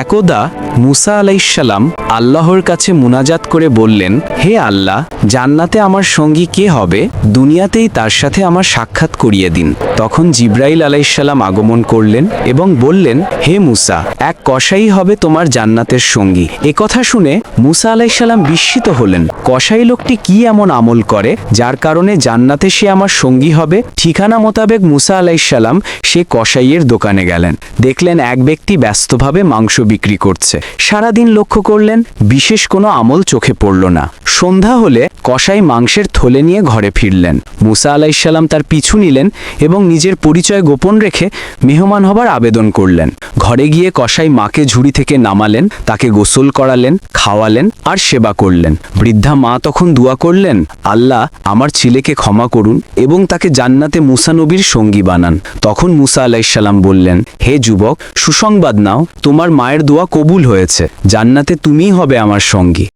একদা মুসা আলাইসাল্লাম আল্লাহর কাছে মুনাজাত করে বললেন, হে আল্লাহ, জান্নাতে আমার সঙ্গী কে হবে? দুনিয়াতেই তার সাথে আমার সাক্ষাৎ করিয়ে দিন। তখন জিব্রাইল আলাইসাল্লাম আগমন করলেন এবং বললেন, হে মুসা, এক কসাই হবে তোমার জান্নাতের সঙ্গী। এ কথা শুনে মুসা আলাইসাল্লাম বিস্মিত হলেন, কসাই লোকটি কি এমন আমল করে যার কারণে জান্নাতে সে আমার সঙ্গী হবে? ঠিকানা মোতাবেক মুসা আলাইসাল্লাম সে কসাইয়ের দোকানে গেলেন। দেখলেন এক ব্যক্তি ব্যস্তভাবে মাংস বিক্রি করছে। সারাদিন লক্ষ্য করলেন, বিশেষ কোনো আমল চোখে পড়ল না। সন্ধ্যা হলে কসাই মাংসের থলে নিয়ে ঘরে ফিরলেন। মুসা আলাইসাল্লাম তার পিছু নিলেন এবং নিজের পরিচয় গোপন রেখে মেহমান হবার আবেদন করলেন। ঘরে গিয়ে কসাই মাকে ঝুড়ি থেকে নামালেন, তাকে গোসল করালেন, খাওয়ালেন আর সেবা করলেন। বৃদ্ধা মা তখন দোয়া করলেন আল্লাহ আমার ছেলেকে ক্ষমা করুন এবং তাকে জান্নাতে মুসানবীর সঙ্গী বানান। তখন মুসা আলাইসাল্লাম বললেন, হে যুবক, সুসংবাদ নাও, তোমার মায়ের দোয়া কবুল হয়েছে। জান্নাতে তুমিই হবে আমার সঙ্গী।